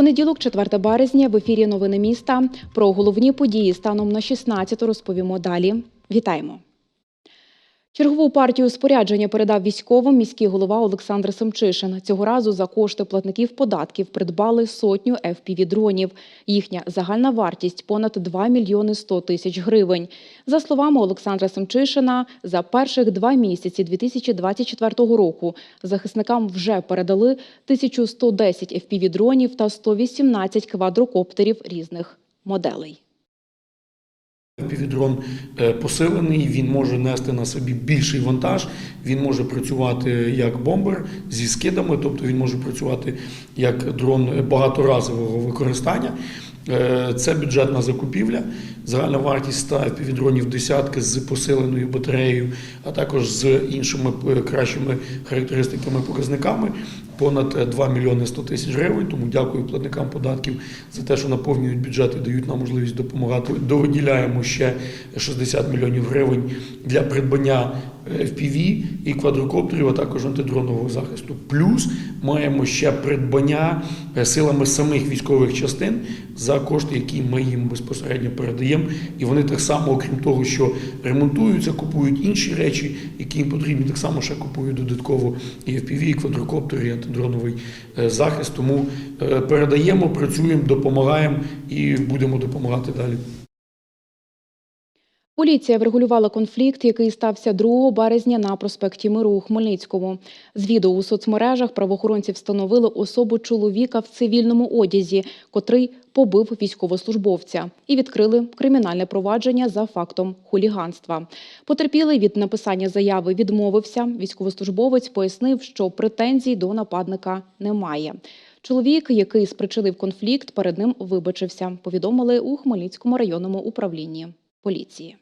Понеділок, 4 березня, в ефірі Новини міста. Про головні події станом на 16 розповімо далі. Вітаємо. Чергову партію спорядження передав військовим міський голова Олександр Семчишин. Цього разу за кошти платників податків придбали сотню FPV-дронів. Їхня загальна вартість понад 2 мільйони 100 тисяч гривень. За словами Олександра Семчишина, за перших два місяці 2024 року захисникам вже передали 1110 FPV-дронів та 118 квадрокоптерів різних моделей. Півдрон е, посилений, він може нести на собі більший вантаж, він може працювати як бомбер зі скидами, тобто він може працювати як дрон багаторазового використання. Е, Це бюджетна закупівля. Загальна вартість 100 півдронів десятки з посиленою батареєю, а також з іншими е, кращими характеристиками показниками. Понад е, 2 мільйони 100 тисяч гривень. Тому дякую платникам податків за те, що наповнюють бюджет і дають нам можливість допомагати. Довиділяємо ще 60 мільйонів гривень для придбання е, FPV і квадрокоптерів, а також антидронового захисту. Плюс маємо ще придбання е, силами самих військових частин за кошти, які ми їм безпосередньо передаємо. І вони так само, окрім того, що ремонтуються, купують інші речі, які їм потрібні, так само ще купують додатково і FPV, і квадрокоптери, і антидроновий е, захист. Тому е, передаємо, працюємо, допомагаємо і будемо допомагати далі. Поліція врегулювала конфлікт, який стався 2 березня на проспекті Миру у Хмельницькому. З відео у соцмережах правоохоронці встановили особу чоловіка в цивільному одязі, котрий побив військовослужбовця, і відкрили кримінальне провадження за фактом хуліганства. Потерпілий від написання заяви відмовився. Військовослужбовець пояснив, що претензій до нападника немає. Чоловік, який спричинив конфлікт, перед ним вибачився. Повідомили у Хмельницькому районному управлінні поліції.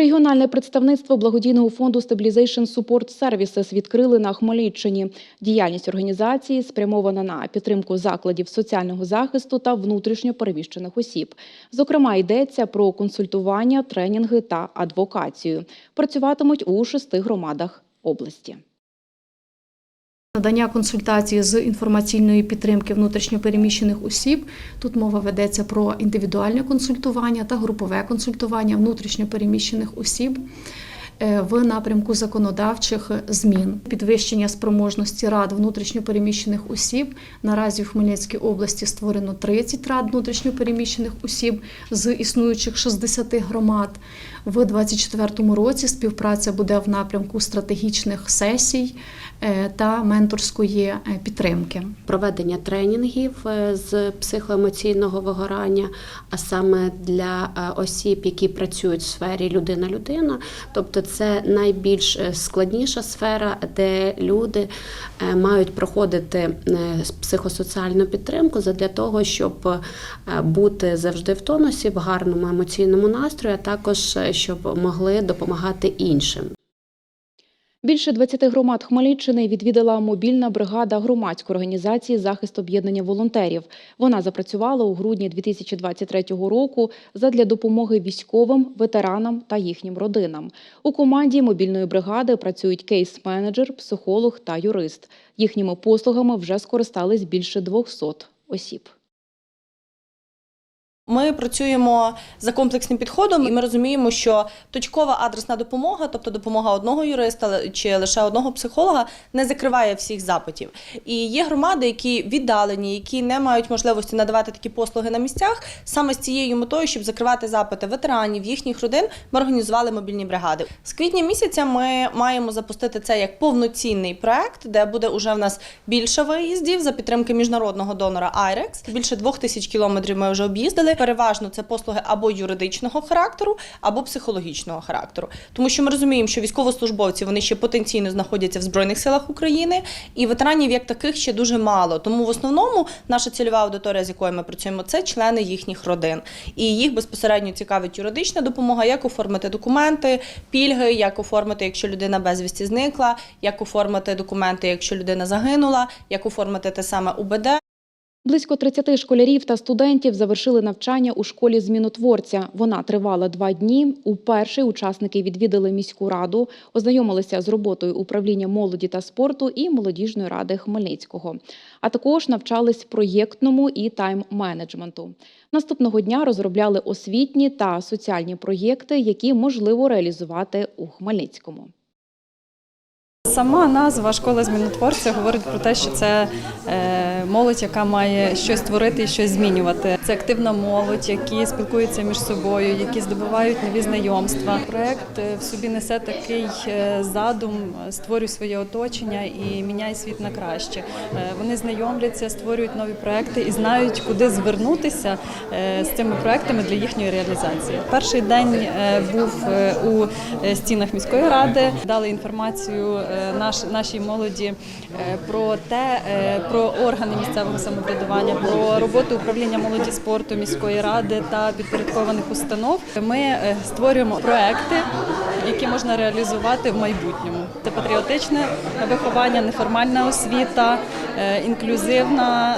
Регіональне представництво благодійного фонду Stabilization Support Services відкрили на Хмельниччині. Діяльність організації спрямована на підтримку закладів соціального захисту та внутрішньо переміщених осіб. Зокрема, йдеться про консультування, тренінги та адвокацію. Працюватимуть у шести громадах області. Надання консультації з інформаційної підтримки внутрішньопереміщених осіб. Тут мова ведеться про індивідуальне консультування та групове консультування внутрішньопереміщених осіб е, в напрямку законодавчих змін, підвищення спроможності рад внутрішньопереміщених осіб. Наразі в Хмельницькій області створено 30 рад внутрішньопереміщених осіб з існуючих 60 громад. В 2024 році співпраця буде в напрямку стратегічних сесій е, та менторської е, підтримки. проведення тренінгів е, з психоемоційного вигорання, а саме для осіб, які працюють в сфері людина-людина. Тобто це найбільш складніша сфера, де люди мають проходити психосоціальну підтримку для того, щоб бути завжди в тонусі, в гарному емоційному настрої, а також щоб могли допомагати іншим. Більше 20 громад Хмельниччини відвідала мобільна бригада громадської організації захист об'єднання волонтерів. Вона запрацювала у грудні 2023 року задля допомоги військовим, ветеранам та їхнім родинам. У команді мобільної бригади працюють кейс-менеджер, психолог та юрист. Їхніми послугами вже скористались більше 200 осіб. Ми працюємо за комплексним підходом, і ми розуміємо, що точкова адресна допомога, тобто допомога одного юриста чи лише одного психолога, не закриває всіх запитів. І є громади, які віддалені, які не мають можливості надавати такі послуги на місцях. Саме з цією метою, щоб закривати запити ветеранів, їхніх родин, ми організували мобільні бригади. З квітня місяця ми маємо запустити це як повноцінний проект, де буде уже в нас більше виїздів за підтримки міжнародного донора IREX. Більше двох тисяч кілометрів ми вже об'їздили. Переважно це послуги або юридичного характеру, або психологічного характеру. Тому що ми розуміємо, що військовослужбовці вони ще потенційно знаходяться в Збройних силах України, і ветеранів як таких ще дуже мало. Тому в основному наша цільова аудиторія, з якою ми працюємо, це члени їхніх родин. І їх безпосередньо цікавить юридична допомога, як оформити документи, пільги, як оформити, якщо людина безвісті зникла, як оформити документи, якщо людина загинула, як оформити те саме УБД. Близько 30 школярів та студентів завершили навчання у школі змінотворця. Вона тривала два дні. Уперше учасники відвідали міську раду, ознайомилися з роботою управління молоді та спорту і молодіжної ради Хмельницького. А також навчались проєктному і тайм-менеджменту. Наступного дня розробляли освітні та соціальні проєкти, які можливо реалізувати у Хмельницькому. Сама назва школи змінотворця говорить про те, що це е, молодь, яка має щось творити і щось змінювати. Це активна молодь, які спілкуються між собою, які здобувають нові знайомства. Проект е, в собі несе такий е, задум: створюй своє оточення і міняй світ на краще. Вони знайомляться, створюють нові проекти і знають, куди звернутися з цими проектами для їхньої реалізації. Перший день був у стінах міської ради. Дали інформацію наш, нашій молоді е, про те, е, про органи місцевого самоврядування, про роботу управління молоді спорту міської ради та підпорядкованих установ. Ми е, створюємо проекти, які можна реалізувати в майбутньому. Це патріотичне виховання, неформальна освіта, е, інклюзивна.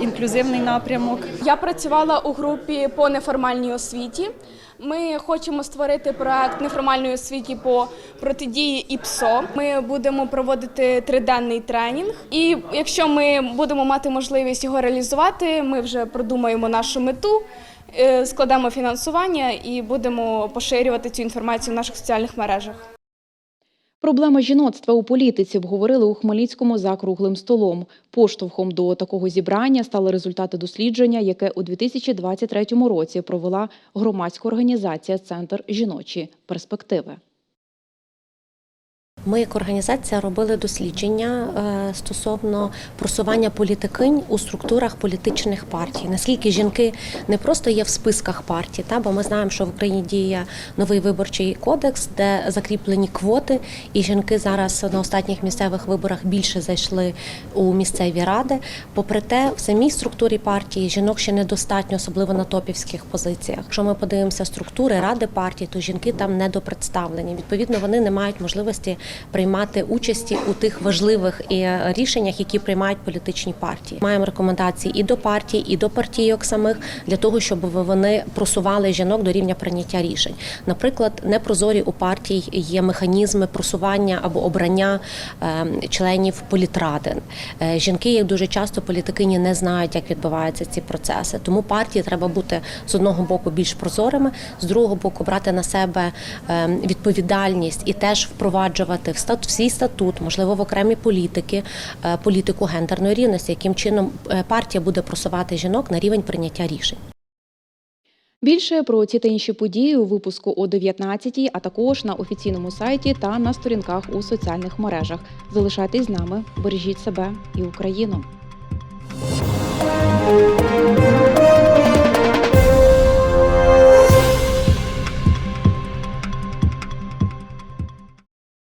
Інклюзивний напрямок, Я працювала у групі по неформальній освіті. Ми хочемо створити проект неформальної освіті по протидії ІПСО. Ми будемо проводити триденний тренінг. І якщо ми будемо мати можливість його реалізувати, ми вже продумаємо нашу мету, е, складемо фінансування і будемо поширювати цю інформацію в наших соціальних мережах. Проблема жіноцтва у політиці обговорили у Хмельницькому за круглим столом. Поштовхом до такого зібрання стали результати дослідження, яке у 2023 році провела громадська організація Центр жіночі перспективи. Ми як організація робили дослідження е, стосовно просування політикинь у структурах політичних партій. Наскільки жінки не просто є в списках партій, та бо ми знаємо, що в Україні діє новий виборчий кодекс, де закріплені квоти, і жінки зараз на останніх місцевих виборах більше зайшли у місцеві ради. Попри те, в самій структурі партії жінок ще недостатньо, особливо на топівських позиціях. Якщо ми подивимося структури ради партії, то жінки там недопредставлені. Відповідно, вони не мають можливості приймати участі у тих важливих е, рішеннях, які приймають політичні партії. Маємо рекомендації і до партій, і до партійок самих для того, щоб вони просували жінок до рівня прийняття рішень. Наприклад, непрозорі у партій є механізми просування або обрання е, членів політради. Е, Жінки, як дуже часто політикині не знають, як відбуваються ці процеси. Тому партії треба бути з одного боку більш прозорими, з другого боку брати на себе е, відповідальність і теж впроваджувати в стат в статут, можливо, в окремі політики, е, політику гендерної рівності, яким чином е, партія буде просувати жінок на рівень прийняття рішень. Більше про ці та інші події у випуску о 19 а також на офіційному сайті та на сторінках у соціальних мережах. Залишайтесь з нами, бережіть себе і Україну.